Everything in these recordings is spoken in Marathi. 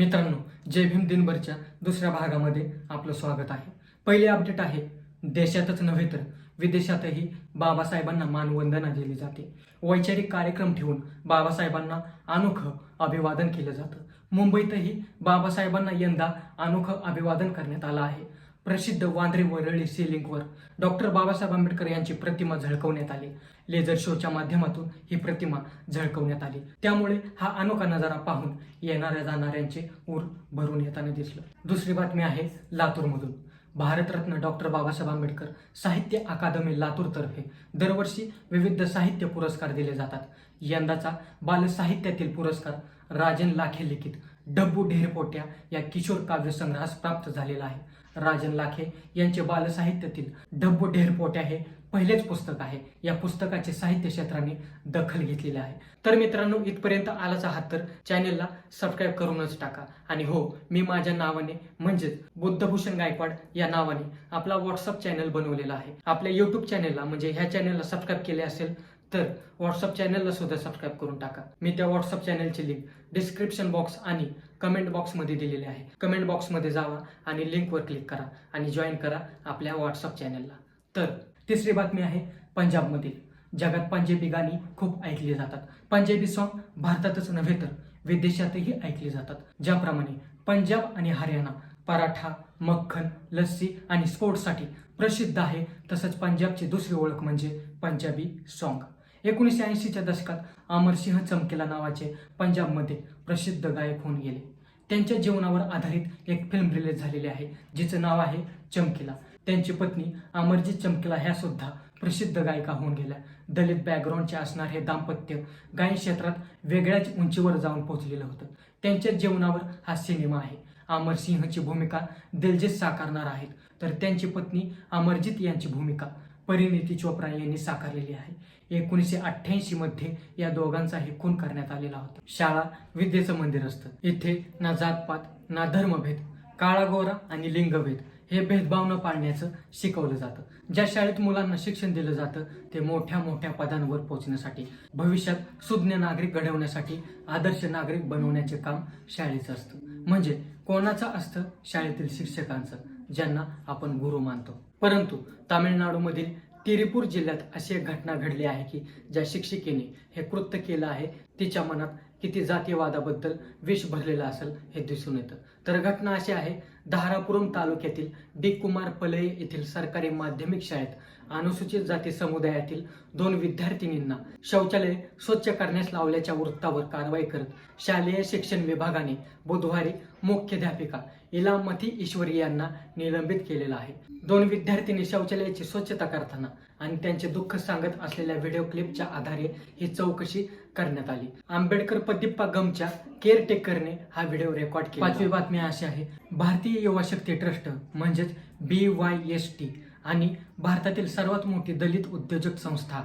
मित्रांनो जय भीम दिनभरच्या दुसऱ्या भागामध्ये आपलं स्वागत आहे. पहिले अपडेट आहे देशातच नव्हे तर विदेशातही बाबासाहेबांना मानवंदना दिली जाते. वैचारिक कार्यक्रम ठेवून बाबासाहेबांना अनोखं अभिवादन केलं जातं. मुंबईतही बाबासाहेबांना यंदा अनोखं अभिवादन करण्यात आलं आहे. प्रसिद्ध वांद्रे वरळी सिलिंकवर डॉक्टर बाबासाहेब आंबेडकर यांची प्रतिमा झळकवण्यात आली. लेझर शोच्या माध्यमातून ही प्रतिमा झळकवण्यात आली. त्यामुळे हा अनोखा नजारा पाहून येणाऱ्या जाणाऱ्यांचे ऊर भरून येताना दिसलं. दुसरी बातमी आहे लातूरमधून. भारतरत्न डॉक्टर बाबासाहेब आंबेडकर साहित्य अकादमी लातूरतर्फे दरवर्षी विविध साहित्य पुरस्कार दिले जातात. यंदाचा बालसाहित्यातील पुरस्कार राजन लाखे लिखित डब्बू ढेरपोट्या या किशोर काव्य संग्रहास प्राप्त झालेला आहे. राजन लाखे यांचे बालसाहित्यातील डब्बू ढेरपोट्या हे पहिलेच पुस्तक आहे. या पुस्तकाचे साहित्य क्षेत्राने दखल घेतलेली आहे. तर मित्रांनो इथपर्यंत आलाच आहात तर चॅनेलला सबस्क्राईब करूनच टाका. आणि हो मी माझ्या नावाने म्हणजेच बुद्धभूषण गायकवाड या नावाने आपला व्हॉट्सअप चॅनल बनवलेला आहे. आपल्या युट्यूब चॅनेलला म्हणजे ह्या चॅनेलला सबस्क्राईब केले असेल तर व्हॉट्सअप चॅनलला सुद्धा सबस्क्राईब करून टाका. मी त्या व्हॉट्सअप चॅनलची लिंक डिस्क्रिप्शन बॉक्स आणि कमेंट बॉक्समध्ये दिलेली आहे. कमेंट बॉक्समध्ये जावा आणि लिंकवर क्लिक करा आणि जॉईन करा आपल्या व्हॉट्सअप चॅनलला तर तिसरी बातमी आहे पंजाबमधील जगात पंजाबी गाणी खूप ऐकली जातात. पंजाबी सॉन्ग भारतातच नव्हे तर विदेशातही ऐकली जातात. ज्याप्रमाणे पंजाब आणि हरियाणा पराठा मक्खन लस्सी आणि स्पोर्ट्ससाठी प्रसिद्ध आहे तसंच पंजाबची दुसरी ओळख म्हणजे पंजाबी सॉन्ग एकोणीसशे ऐंशीच्या दशकात अमरसिंह चमकेला नावाचे पंजाबमध्ये प्रसिद्ध गायक होऊन गेले. त्यांच्या जीवनावर आधारित एक फिल्म रिलीज झालेली आहे जिचं नाव आहे चमकिला. त्यांची पत्नी अमरजीत चमकिला ह्या सुद्धा प्रसिद्ध गायिका होऊन गेल्या. दलित बॅकग्राऊंडचे असणार हे दाम्पत्य गायन क्षेत्रात वेगळ्याच उंचीवर जाऊन पोहोचलेलं होतं. त्यांच्या जीवनावर हा सिनेमा आहे. अमरसिंहची भूमिका दिलजीत साकारणार आहेत. तर त्यांची पत्नी अमरजीत यांची भूमिका परिणिती चोप्रा यांनी साकारलेली आहे. एकोणीसशे अठ्ठ्याऐंशी मध्ये या दोघांचाही खून करण्यात आलेला होता. शाळा विद्येचं मंदिर असतं. इथे ना जातपात ना धर्मभेद काळा गोरा आणि लिंगभेद हे भेदभाव न पाळण्याचं शिकवलं जातं. ज्या शाळेत मुलांना शिक्षण दिलं जातं ते मोठ्या मोठ्या पदांवर पोहोचण्यासाठी भविष्यात सुज्ञ नागरिक घडवण्यासाठी आदर्श नागरिक बनवण्याचे काम शाळेचं असतं. म्हणजे कोणाचं असतं? शाळेतील शिक्षकांचं ज्यांना आपण गुरु मानतो. परंतु तामिळनाडूमधील तिरीपूर जिल्ह्यात अशी एक घटना घडली आहे की ज्या शिक्षिकेने हे कृत्य केलं आहे तिच्या मनात किती जातीयवादाबद्दल विष भरलेलं असेल हे दिसून येतं. तर घटना अशी आहे धारापुरम तालुक्यातील डी कुमार पलई येथील सरकारी माध्यमिक शाळेत अनुसूचित जाती समुदायातील दोन विद्यार्थिनींना शौचालय स्वच्छ करण्यास लावल्याच्या वृत्तावर कारवाई करत शालेय शिक्षण विभागाने बुधवारी मुख्याध्यापिका इलामती ईश्वरी यांना निलंबित केलेलं आहे. दोन विद्यार्थिनी शौचालयाची स्वच्छता करताना आणि त्यांचे दुःख सांगत असलेल्या व्हिडिओ क्लिपच्या आधारे ही चौकशी करण्यात आली. आंबेडकर प्रदीप्पा गमच्या केअरटेकरने हा व्हिडिओ रेकॉर्ड केला. पाचवी बातमी अशी आहे. भारतीय युवा शक्ती ट्रस्ट म्हणजेच बी वाय एस टी आणि भारतातील सर्वात मोठी दलित उद्योजक संस्था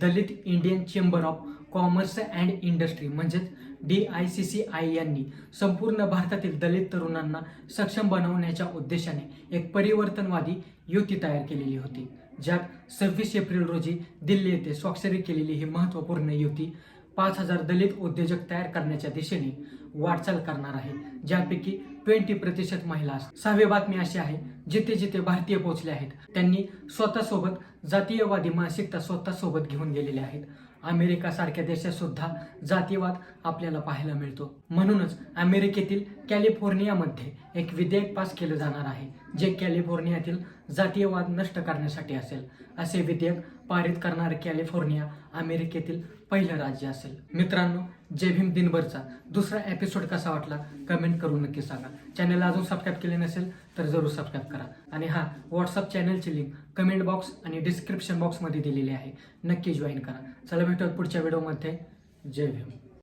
दलित Indian chamber of commerce and industry म्हणजेच D I C C I यांनी संपूर्ण भारतातील दलित तरुणांना सक्षम बनवण्याच्या उद्देशाने एक परिवर्तनवादी युती तयार केलेली होती ज्यात सव्वीस एप्रिल रोजी दिल्ली येथे स्वाक्षरी केलेली ही महत्त्वपूर्ण युती पाच हजार दलित उद्योजक तयार करण्याच्या दिशेने वाटचाल करणार आहे. ज्यापैकी ट्वेंटी प्रतिशत महिला सहावी बातमी अशी आहे जिथे जिथे भारतीय पोहोचले आहेत त्यांनी स्वतःसोबत जातीयवादी मानसिकता स्वतःसोबत घेऊन गेलेले आहेत. अमेरिका सारख्या देशात सुद्धा जातीयवाद आपल्याला पाहायला मिळतो. म्हणूनच अमेरिकेतील कॅलिफोर्नियामध्ये एक विधेयक पास केलं जाणार आहे जे कॅलिफोर्नियातील जातीयवाद नष्ट करण्यासाठी असेल. असे विधेयक पारित करणारे कॅलिफोर्निया अमेरिकेतील पहिलं राज्य असेल. मित्रांनो जय भीम दिनभरचा दुसरा एपिसोड कसा वाटला कमेंट करून नक्की सांगा. चॅनलला अजून सबस्क्राईब केले नसेल तर जरूर सबस्क्राईब करा. आणि हा व्हॉट्सअप चॅनलची लिंक कमेंट बॉक्स आणि डिस्क्रिप्शन बॉक्समध्ये दिलेली आहे. नक्की जॉईन करा. चला भेटूयात पुढच्या व्हिडिओमध्ये जय भीम.